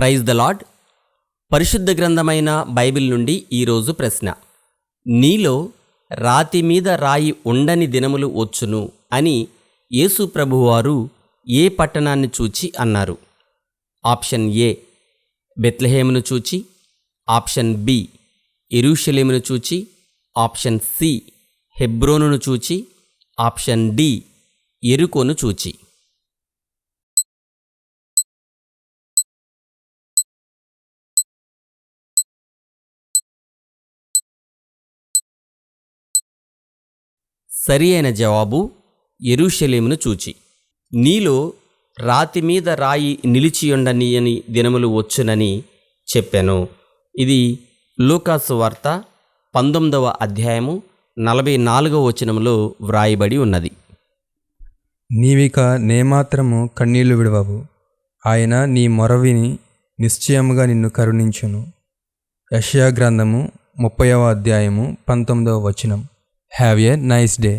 Praise the lord పరిశుద్ధ గ్రంథమైన Bible నుండి ఈరోజు ప్రశ్న. నీలో రాతి మీద రాయి ఉండని దినములు వచ్చును అని యేసు ప్రభువారు ఏ పట్టణాన్ని చూచి అన్నారు. ఆప్షన్ ఏ బెత్లహేమును చూచి ఆప్షన్ బి ఎరుషలేమును చూచి ఆప్షన్ సి హెబ్రోనును చూచి ఆప్షన్ డి ఎరుకోను చూచి. సరి అయిన జవాబు ఎరుషలేమును చూచి నీలో రాతి మీద రాయి నిలిచియుండనీయని దినములు వచ్చునని చెప్పాను. ఇది లూకాసు వార్త పంతొమ్మిదవ అధ్యాయము నలభై నాలుగవ వచనంలో వ్రాయబడి ఉన్నది. నీవిక నేమాత్రము కన్నీళ్ళు విడవవు. ఆయన నీ మొరవిని నిశ్చయముగా నిన్ను కరుణించును. యషయా గ్రంథము ముప్పైవ అధ్యాయము పంతొమ్మిదవ వచనం. Have a nice day